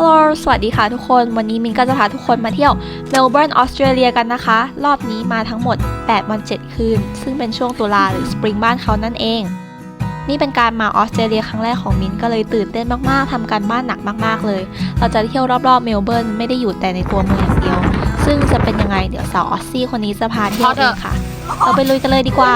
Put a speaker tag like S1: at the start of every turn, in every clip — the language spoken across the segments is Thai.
S1: ฮัลโหล สวัสดีค่ะทุกคน วันนี้มินก็จะพาทุกคนมาเที่ยวเมลเบิร์นออสเตรเลียกันนะคะ รอบนี้มาทั้งหมด 8 วัน 7 คืน ซึ่งเป็นช่วงตุลาหรือสปริงบ้านเขานั่นเอง นี่เป็นการมาออสเตรเลียครั้งแรกของมินก็เลยตื่นเต้นมากๆทำการบ้านหนักมากๆเลย เราจะเที่ยวรอบๆเมลเบิร์นไม่ได้อยู่แต่ในตัวเมืองอย่างเดียว ซึ่งจะเป็นยังไงเดี๋ยวสาวออสซี่คนนี้จะพาเที่ยวเองค่ะ เราไปลุยกันเลยดีกว่า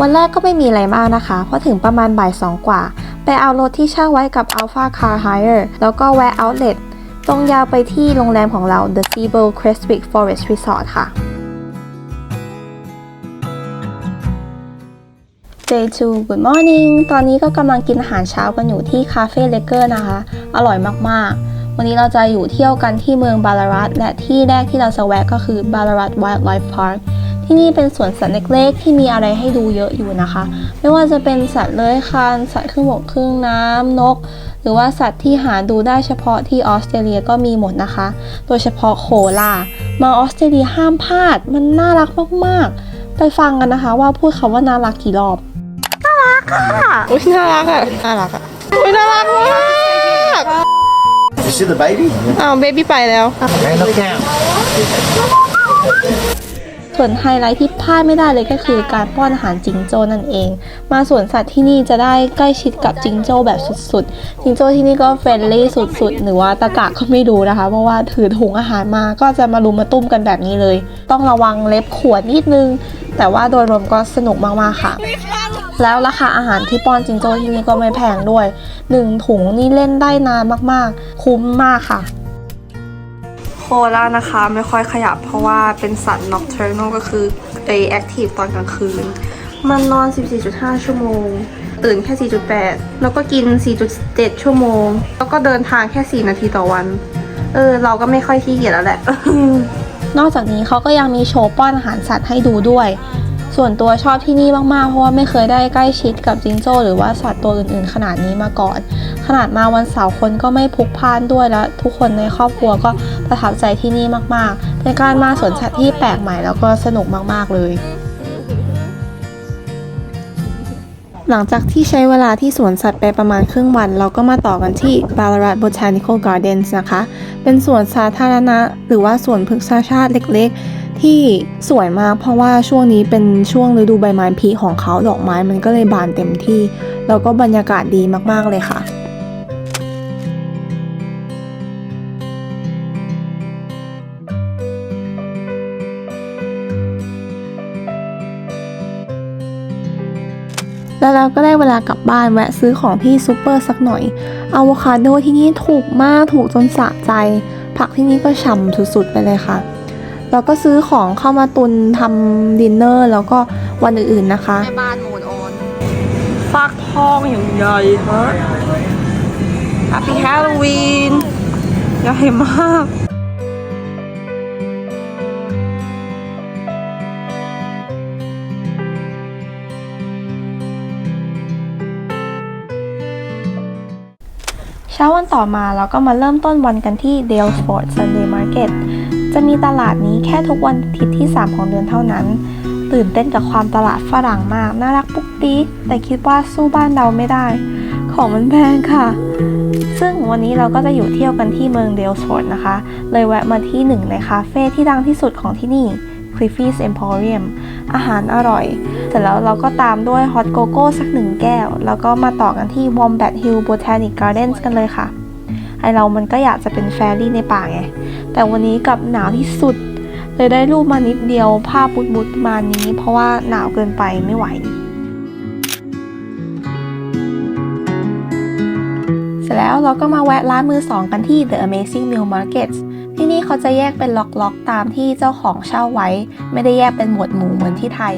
S2: วันแรกก็ไม่มีอะไรมากนะคะ เพราะถึงประมาณบ่ายสองกว่า ไปเอารถที่เช่าไว้กับ Alpha Car Hire แล้วก็แวะ Outlet ตรงยาวไปที่โรงแรมของเรา The Seabowl Crestwick Forest Resort ค่ะ Day 2 Good morning ตอนนี้ก็กำลังกินอาหารเช้ากันอยู่ที่คาเฟ่เลเกอร์นะคะ อร่อยมากๆ วันนี้เราจะอยู่เที่ยวกันที่เมืองบาลารัตและที่แรกที่เราจะแวะก็คือบาลารัต Wildlife Park ที่นี่เป็นสวนสัตว์เล็กๆ ที่มีอะไรให้ดูเยอะอยู่นะคะ ไม่ว่าจะเป็นสัตว์เลื้อยคลานสัตว์ครึ่งบกครึ่งน้ำนก หรือว่าสัตว์ที่หาดูได้เฉพาะที่ออสเตรเลียก็มีหมดนะคะ โดยเฉพาะโคลามาออสเตรเลียห้ามพลาด มันน่ารักมากๆ ไปฟังกันนะคะว่าพูดคำว่าน่ารักกี่รอบ น่ารักค่ะอุ้ยน่ารักอะน่ารักอะอุ้ยน่ารักมาก
S3: You see the baby?
S2: อ้าวเบบี้ไปแล้ว
S3: Okay, look out.
S2: ส่วนไฮไลท์ที่พลาดไม่ได้เลยก็คือการป้อนอาหารจิงโจ้นั่นเอง มาสวนสัตว์ที่นี่จะได้ใกล้ชิดกับจิงโจ้แบบสุดๆ จิงโจ้ที่นี่ก็เฟรนลี่สุดๆ หรือว่าตะกะก็ไม่ดูนะคะ เพราะว่าถือถุงอาหารมาก็จะมารุมมาตุ้มกันแบบนี้เลย ต้องระวังเล็บขวดนิดนึง แต่ว่าโดยรวมก็สนุกมากๆค่ะแล้วราคาอาหารที่ป้อนจิงโจ้ที่นี่ก็ไม่แพงด้วยหนึ่งถุงนี่เล่นได้นานมากๆ คุ้มมากค่ะ คล่านะคะไม่ค่อยขยับเพราะว่าเป็นสัตว์ nocturnal ก็คือไอ active ตอนกลางคืน มันนอน 14.5 ชั่วโมง ตื่นแค่ 4.8 แล้วก็กิน 4.7 ชั่วโมง แล้วก็เดินทางแค่ 4 นาทีต่อวัน เออ เราก็ไม่ค่อยขี้เกียจแล้วแหละ นอกจากนี้เขาก็ยังมีโชว์ป้อนอาหารสัตว์ให้ดูด้วย ส่วนตัวชอบที่นี่มากๆ เพราะว่าไม่เคยได้ใกล้ชิดกับจิงโจ้หรือว่าสัตว์ตัวอื่นๆ ขนาดนี้มาก่อน ขนาดมาวันเสาร์คนก็ไม่พลุกพล่านด้วยแล้ว ทุกคนในครอบครัวก็ประทับใจที่นี่มากๆ เป็นการมาสวนสัตว์ที่แปลกใหม่แล้วก็สนุกมากๆเลยหลังจากที่ใช้เวลาที่สวนสัตว์ไปประมาณครึ่งวัน เราก็มาต่อกันที่ Ballarat Botanical Gardens นะคะ เป็นสวนสาธารณะ หรือว่าสวนพฤกษชาติเล็กๆ ที่สวยมากเพราะว่าช่วงนี้เป็นช่วงฤดูใบไม้ผลิของเขาดอกไม้มันก็เลยบานเต็มที่ แล้วก็บรรยากาศดีมากๆเลยค่ะแล้วเราก็ได้เวลากลับบ้านแวะซื้อของที่ซูเปอร์สักหน่อยอะโวคาโดที่นี่ถูกมากถูกจนสะใจ ผักที่นี่ก็ฉ่ำสุดๆไปเลยค่ะ เราก็ซื้อของเข้ามาตุนทำดินเนอร์ แล้วก็วันอื่นๆนะคะ
S1: แม่บ้านโมนออนฟักทองอย่างใหญ่ฮะ Happy Halloween ใหญ่มากเช้าวันต่อมาเราก็มาเริ่มต้นวันกันที่ Dalesford Sunday Market จะมีตลาดนี้แค่ทุกวันอาทิตย์ที่ 3 ของเดือนเท่านั้น ตื่นเต้นกับความตลาดฝรั่งมาก น่ารักปุ๊กปิ๊กแต่คิดว่าสู้บ้านเราไม่ได้ ของมันแพงค่ะ ซึ่งวันนี้เราก็จะอยู่เที่ยวกันที่เมืองเดลสฟอร์ดนะคะ เลยแวะมาที่หนึ่งในคาเฟ่ที่ดังที่สุดของที่นี่ Cliffy's Emporium อาหารอร่อย เสร็จแล้วเราก็ตามด้วยฮอตโกโก้สักหนึ่งแก้ว แล้วก็มาต่อกันที่ Wombat Hill Botanic Gardens กันเลยค่ะ ไอเรามันก็อยากจะเป็นแฟรี่ในป่าไง แต่วันนี้กับหนาวที่สุด เลยได้รูปมานิดเดียวภาพบุดบุดๆมานี้ เพราะว่าหนาวเกินไปไม่ไหว เสร็จแล้วเราก็มาแวะร้านมือสองกันที่ The Amazing Meal Markets ที่นี่เขาจะแยกเป็นล็อกๆ ตามที่เจ้าของเช่าไว้ ไม่ได้แยกเป็นหมวดหมู่เหมือนที่ไทย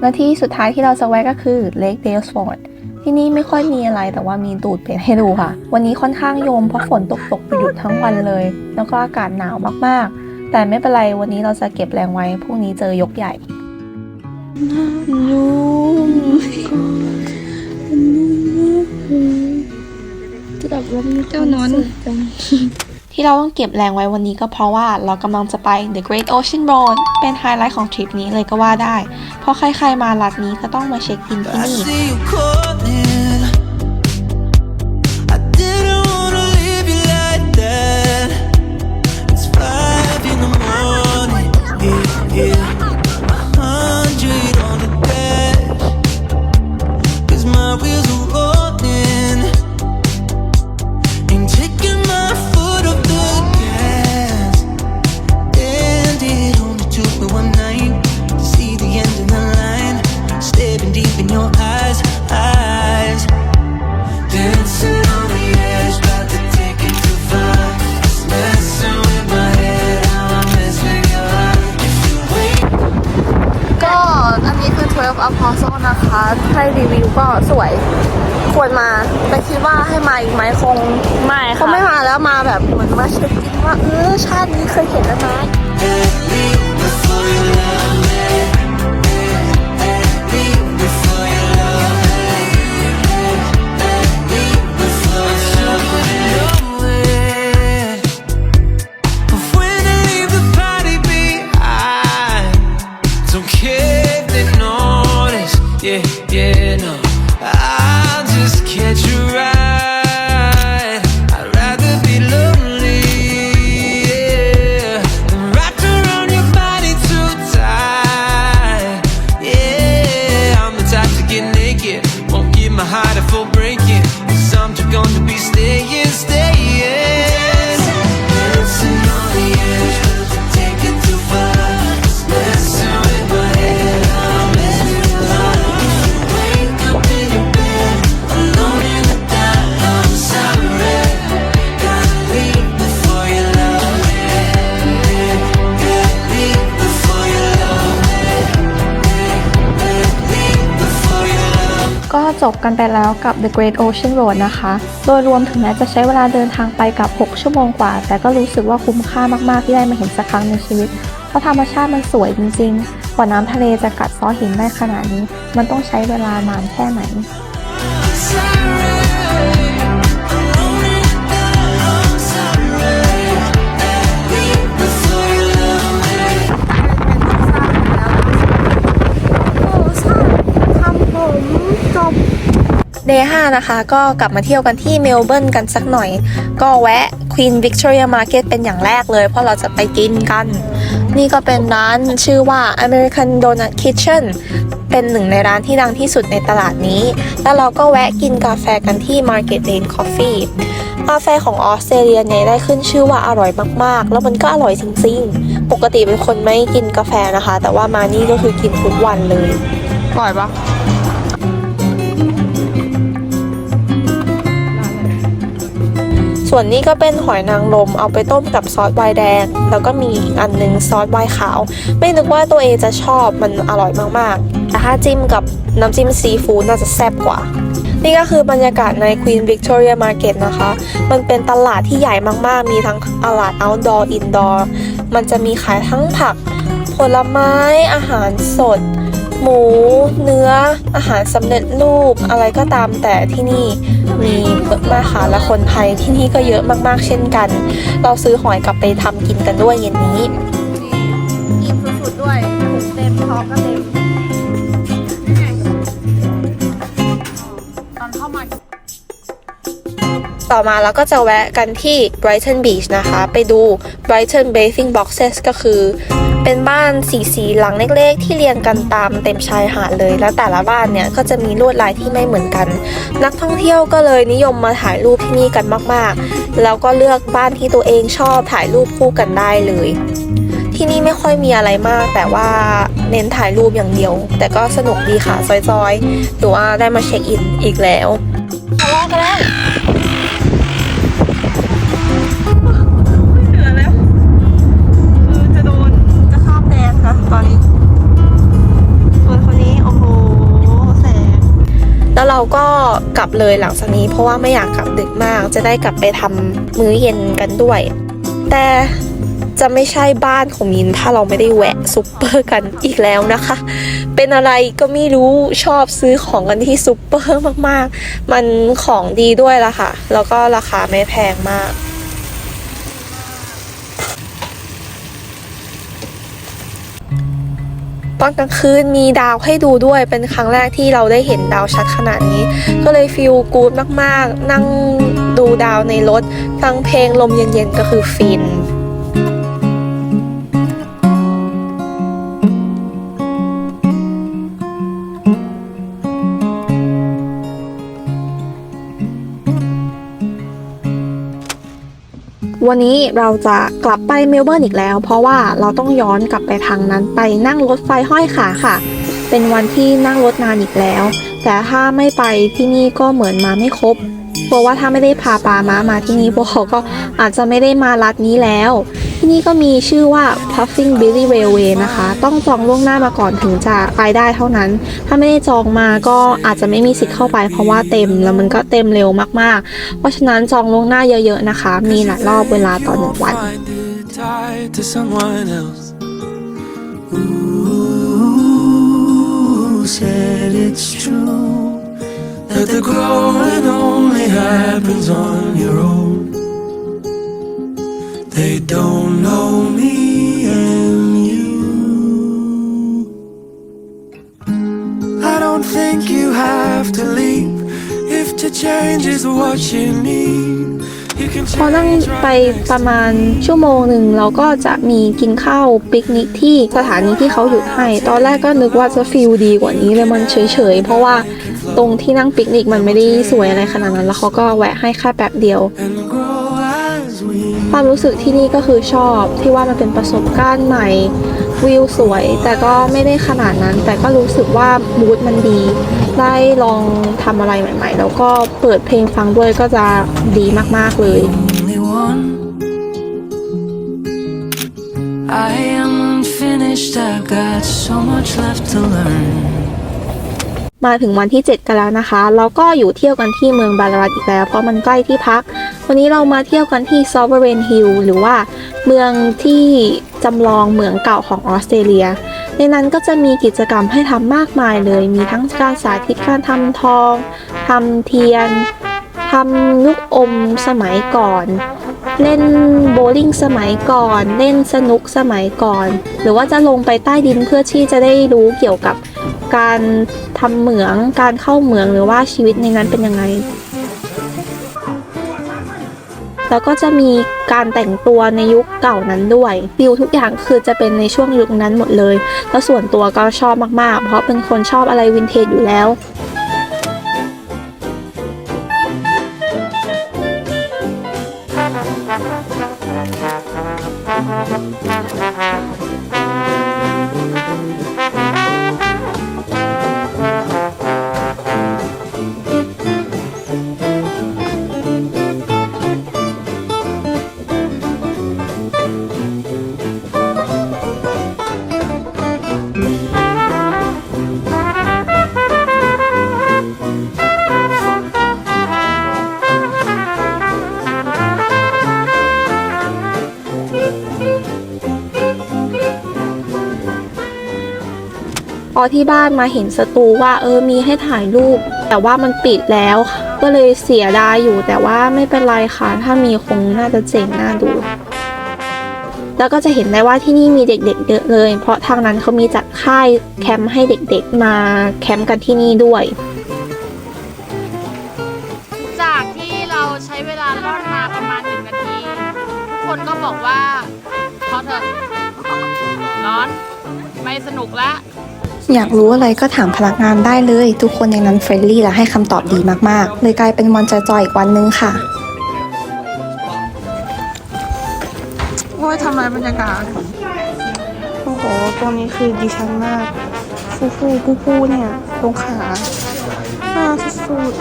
S1: และที่สุดท้ายที่เราจะแวะก็คือ Lake Dalesford ที่นี่ไม่ค่อยมีอะไรแต่ว่ามีตูดเป็ดให้ดูค่ะ วันนี้ค่อนข้างโยมเพราะฝนตกตกไปหยุดทั้งวันเลย แล้วก็อากาศหนาวมากๆ แต่ไม่เป็นไรวันนี้เราจะเก็บแรงไว้พรุ่งนี้เจอยกใหญ่
S4: เจ้านอน
S2: ที่
S1: ที่เราต้องเก็บแรงไว้วันนี้ก็เพราะว่าเรากำลังจะไป The Great Ocean Road เป็นไฮไลท์ของทริปนี้เลยก็ว่าได้ เพราะใครๆมาลัดนี้ก็ต้องมาเช็คอินที่
S4: I
S1: นี่ ควรมา แต่คิดว่าให้มาอีกไหมคง
S2: ไม่
S1: ค่ะงไม่มาแล้วมาแบบเหมือนมาเช็คอินว่าเออชาตินี้เคยเห็นแล้วนะ
S4: Before
S2: จบกันไปแล้วกับ The Great Ocean Road นะคะ โดยรวมถึงแม้จะใช้เวลาเดินทางไปกับ 6 ชั่วโมงกว่า แต่ก็รู้สึกว่าคุ้มค่ามากๆที่ได้มาเห็นสักครั้งในชีวิต เพราะธรรมชาติมันสวยจริงๆ กว่าน้ำทะเลจะกัดซ้อหินได้ขนาดนี้ มันต้องใช้เวลานานแค่ไหน เดย์5นะคะ ก็กลับมาเที่ยวกันที่เมลเบิร์นกันสักหน่อย ก็แวะ Queen Victoria Market เป็นอย่างแรกเลย เพราะเราจะไปกินกัน นี่ก็เป็นร้านชื่อว่า American Donut Kitchen เป็นหนึ่งในร้านที่ดังที่สุดในตลาดนี้ แล้วเราก็แวะกินกาแฟกันที่ Market Lane Coffee กาแฟของออสเตรเลียเนี่ยได้ขึ้นชื่อว่าอร่อยมากๆ แล้วมันก็อร่อยจริงๆ ปกติเป็นคนไม่กินกาแฟนะคะ แต่ว่ามานี่ก็คือกินทุกวันเลย อร่อยปะ ส่วนนี้ก็เป็นหอยนางรมเอาไปต้มกับซอสไวน์แดง แล้วก็มีอีกอันหนึงซอสไวน์ขาว ไม่นึกว่าตัวเองจะชอบมันอร่อยมากๆ แต่ถ้าจิ้มกับน้ำจิ้มซีฟู้ดน่าจะแซ่บกว่านี่ก็คือบรรยากาศใน Queen Victoria Market นะคะ มันเป็นตลาดที่ใหญ่มากๆ มีทั้งตลาด outdoor indoor มันจะมีขายทั้งผัก ผลไม้ อาหารสด หมู เนื้อ อาหารสำเร็จรูปอะไรก็ตามแต่ที่นี่มีเยอะมากค่ะและคนไทยที่นี่ก็เยอะมากๆเช่นกัน เราซื้อหอยกลับไปทำกินกันด้วยเย็นนี้
S1: อมา
S2: เราก็จะแวะกันที่ Brighton Beach นะคะ ไปดู Brighton Bathing Boxes ก็คือเป็นบ้านสีสีหลังเล็กๆ ที่เรียงกันตามเต็มชายหาดเลย แล้วแต่ละบ้านเนี่ยก็จะมีลวดลายที่ไม่เหมือนกัน นักท่องเที่ยวก็เลยนิยมมาถ่ายรูปที่นี่กันมากๆ แล้วก็เลือกบ้านที่ตัวเองชอบถ่ายรูปคู่กันได้เลย ที่นี่ไม่ค่อยมีอะไรมาก แต่ว่าเน้นถ่ายรูปอย่างเดียว แต่ก็สนุกดีค่ะซอยๆหรือว่าได้มาเช็คอินอีกแล้ว ทะเลาะกันแล้ว ก็กลับเลยหลังจากนี้ เพราะว่าไม่อยากกลับดึกมาก จะได้กลับไปทำมื้อเย็นกันด้วย แต่จะไม่ใช่บ้านของมินถ้าเราไม่ได้แวะซุปเปอร์กันอีกแล้วนะคะ เป็นอะไรก็ไม่รู้ชอบซื้อของกันที่ซุปเปอร์มากๆ มันของดีด้วยละค่ะ แล้วก็ราคาไม่แพงมาก ตอนกลางคืนมีดาวให้ดูด้วยเป็นครั้งแรกที่เราได้เห็นดาวชัดขนาดนี้ ก็เลยฟีลกู๊ดมากๆ นั่งดูดาวในรถฟังเพลงลมเย็นๆก็คือฟิน วันนี้เราจะกลับไปเมลเบิร์นอีกแล้ว เพราะว่าเราต้องย้อนกลับไปทางนั้นไปนั่งรถไฟห้อยขาค่ะ เป็นวันที่นั่งรถนานอีกแล้ว แต่ถ้าไม่ไปที่นี่ก็เหมือนมาไม่ครบเพราะว่าถ้าไม่ได้พาปามามาที่นี่พวกเขาก็อาจจะไม่ได้มารัดนี้แล้ว ที่นี่ก็มีชื่อว่า Puffing Billy Railway นะคะ ต้องจองล่วงหน้ามาก่อนถึงจะไปได้เท่านั้น ถ้าไม่ได้จองมาก็อาจจะไม่มีสิทธิ์เข้าไป เพราะว่าเต็มแล้วมันก็เต็มเร็วมากๆ เพราะฉะนั้นจองล่วงหน้าเยอะๆนะคะ มีหลายรอบเวลาต่อหนึ่งวัน
S4: said it's true that the growing only happens on your own. They don't know me and you. I don't think you have to leave if to change is what you need.
S2: พอนั่งไปประมาณชั่วโมงหนึ่งเราก็จะมีกินข้าวปิกนิกที่สถานีที่เขาหยุดให้ ตอนแรกก็นึกว่าจะฟิลดีกว่านี้เลยมันเฉยๆ เพราะว่าตรงที่นั่งปิกนิกมันไม่ได้สวยอะไรขนาดนั้น แล้วเขาก็แวะให้แค่แป๊บเดียว ความรู้สึกที่นี่ก็คือชอบที่ว่ามันเป็นประสบการณ์ใหม่วิวสวย แต่ก็ไม่ได้ขนาดนั้น แต่ก็รู้สึกว่ามูดมันดี ได้ลองทำอะไรใหม่ ๆ แล้วก็เปิดเพลงฟังด้วยก็จะดีมากๆเลย
S4: only one. I am unfinished, I've got so much left to learn.
S2: มาถึงวันที่ 7 กันแล้วนะคะ เราก็อยู่เที่ยวกันที่เมืองบาลารัดอีกแล้ว เพราะมันใกล้ที่พัก วันนี้เรามาเที่ยวกันที่ Sovereign Hill หรือว่าเมืองที่จำลองเมืองเก่าของออสเตรเลีย ในนั้นก็จะมีกิจกรรมให้ทำมากมายเลย มีทั้งการสาธิตการทำทองทำเทียนทำลูกอมสมัยก่อน เล่นโบว์ลิ่งสมัยก่อน เล่นสนุกสมัยก่อน หรือว่าจะลงไปใต้ดินเพื่อที่จะได้รู้เกี่ยวกับการทำเหมือง การเข้าเหมืองหรือว่าชีวิตในนั้นเป็นยังไง แล้วก็จะมีการแต่งตัวในยุคเก่านั้นด้วยฟิลทุกอย่างคือจะเป็นในช่วงยุคนั้นหมดเลย แล้วส่วนตัวก็ชอบมากๆ เพราะเป็นคนชอบอะไรวินเทจอยู่แล้ว อที่บ้านมาเห็นสตูว่าเออมีให้ถ่ายรูป แต่ว่ามันปิดแล้ว ก็เลยเสียดายอยู่แต่ว่าไม่เป็นไรค่ะ ถ้ามีคงน่าจะเจ๋งน่าดู แล้วก็จะเห็นได้ว่าที่นี่มีเด็กๆเยอะเลย เพราะทางนั้นเขามีจัดค่ายแคมป์ให้เด็กๆมาแคมป์กันที่นี่ด้วย
S5: จากที่เราใช้เวลาล่อนมาประมาณหนึ่งนาที ทุกคนก็บอกว่าพอเถอะร้อน ไม่สนุกละ
S1: อยากรู้อะไรก็ถามพนักงานได้เลย ทุกคนในนั้นเฟรนลี่และให้คำตอบดีมากๆ เลยกลายเป็นวันจอยๆอีกวันนึงค่ะ
S2: โอ้ยทำลายบรรยากาศ โอ้โห ตรงนี้คือดิฉันมากฟูฟูปูปูเนี่ยตรงขาอ่าสุดๆ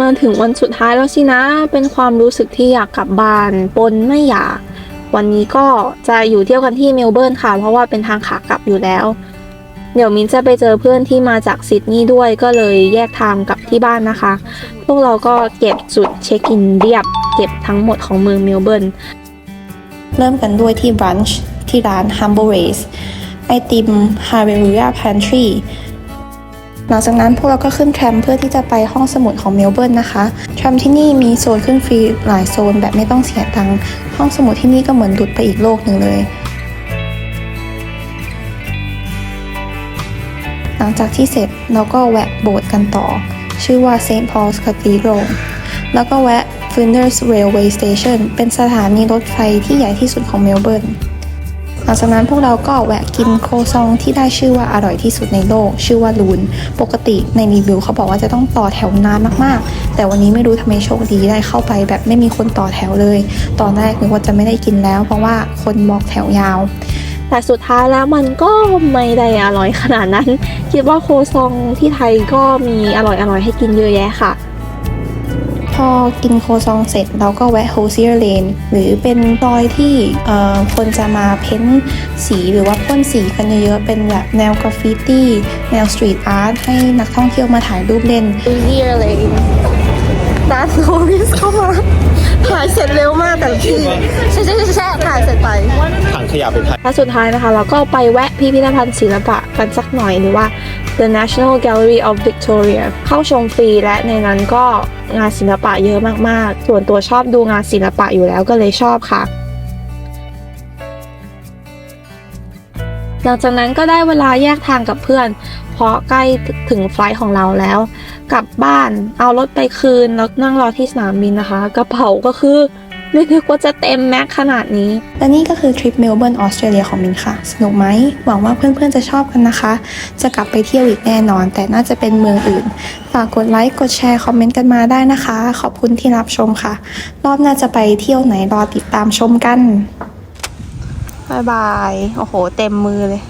S2: มาถึงวันสุดท้ายแล้วสินะ เป็นความรู้สึกที่อยากกลับบ้านปนไม่อยาก วันนี้ก็จะอยู่เที่ยวกันที่เมลเบิร์นค่ะ เพราะว่าเป็นทางขากลับอยู่แล้ว เดี๋ยวมิ้นจะไปเจอเพื่อนที่มาจากซิดนีย์ด้วยก็เลยแยกทางกลับที่บ้านนะคะ พวกเราก็เก็บจุดเช็คอินเรียบ เก็บทั้งหมดของเมืองเมลเบิร์น
S1: เริ่มกันด้วยที่บรันช์ที่ร้าน Humble Race ไอติม h a r e r u a Pantry
S2: หลังจากนั้นพวกเราก็ขึ้นแทรมเพื่อที่จะไปห้องสมุดของเมลเบิร์นนะคะแทรมที่นี่มีโซนขึ้นฟรีหลายโซนแบบไม่ต้องเสียตังค์ห้องสมุดที่นี่ก็เหมือนดุดไปอีกโลกหนึ่งเลย หลังจากที่เสร็จเราก็แวะโบสถ์กันต่อ ชื่อว่า St. Paul's Cathedral แล้วก็แวะ Flinders Railway Station เป็นสถานีรถไฟที่ใหญ่ที่สุดของเมลเบิร์น หลังจากนั้นพวกเราก็แวะกินโคซองที่ได้ชื่อว่าอร่อยที่สุดในโลก ชื่อว่าลูน ปกติในรีวิวเขาบอกว่าจะต้องต่อแถวนานมากๆ แต่วันนี้ไม่รู้ทำไมโชคดีได้เข้าไปแบบไม่มีคนต่อแถวเลย ตอนแรกนึกว่าจะไม่ได้กินแล้ว เพราะว่าคนบอกแถวยาว
S1: แต่สุดท้ายแล้วมันก็ไม่ได้อร่อยขนาดนั้น คิดว่าโคซองที่ไทยก็มีอร่อยๆให้กินเยอะแยะค่ะ
S2: พอกินโคซองเสร็จเราก็แวะโฮเซียร์เลนหรือเป็นรอยที่คนจะมาเพ้นสีหรือว่าพ่นสีกันเยอะๆ เป็นแบบแนวกราฟฟิตี้ แนวสตรีทอาร์ตให้นักท่องเที่ยวมาถ่ายรูปเล่น
S1: เซียเลย ดันโนริสเข้ามาถ่ายเสร็จเร็วมากแต่ละทีใช่ใช่ใช่ถ่ายเสร็จไป
S3: ถังขยะเป็นไทย
S1: และสุดท้ายนะคะ เราก็ไปแวะพิพิธภัณฑ์ศิลปะกันสักหน่อยหรือว่า The National Gallery of Victoria เข้าชมฟรีและในนั้นก็งานศิลปะเยอะมากๆ ส่วนตัวชอบดูงานศิลปะอยู่แล้วก็เลยชอบค่ะ หลังจากนั้นก็ได้เวลาแยกทางกับเพื่อน เพราะใกล้ถึงไฟล์ของเราแล้ว กลับบ้านเอารถไปคืนแล้วนั่งรอที่สนามบินนะคะ กระเป๋าก็คือไม่นึกว่าจะเต็มแม็กขนาดนี้
S2: และนี่ก็คือทริปเมลเบิร์นออสเตรเลียของมินค่ะ สนุกไหม หวังว่าเพื่อนๆจะชอบกันนะคะ จะกลับไปเที่ยวอีกแน่นอน แต่น่าจะเป็นเมืองอื่น ฝากกดไลค์ กดแชร์ คอมเมนต์กันมาได้นะคะ ขอบคุณที่รับชมค่ะ รอบหน้าจะไปเที่ยวไหนรอติดตามชมกัน
S1: บายบาย โอ้โห เต็มมือเลย